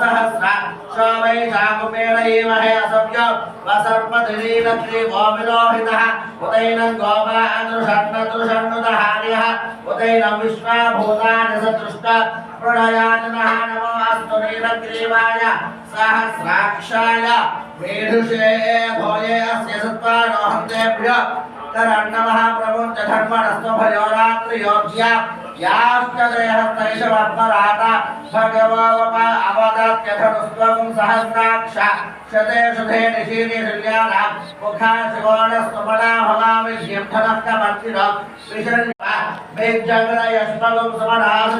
सहस्रा वसर्पतिलीलक्ष्मी गोविलोहितः उदैनं गोपादृषण्णतृषण्णुतहार्यः उदैनं विश्वाभूतानि सदृष्ट प्रणयाजनः नमो अस्तु नीलग्रीवाय सहस्राक्षाय मेढुषे भोजे अस्य सत्त्वानोहन्तेभ्य करण्डमः प्रमुञ्च धर्मणस्तु भयोरात्रियोज्या याश्च देहस्तैषवत्मराट भगवोप अवदत्यधनुस्त्वं सहस्राक्ष शते शुधे निशीनि मुखा शिवोणस्तुमला भवामि వ్యర్థమస్య భక్తిరా విసరన్ వేద్యంగన యస్మగం సమరాధ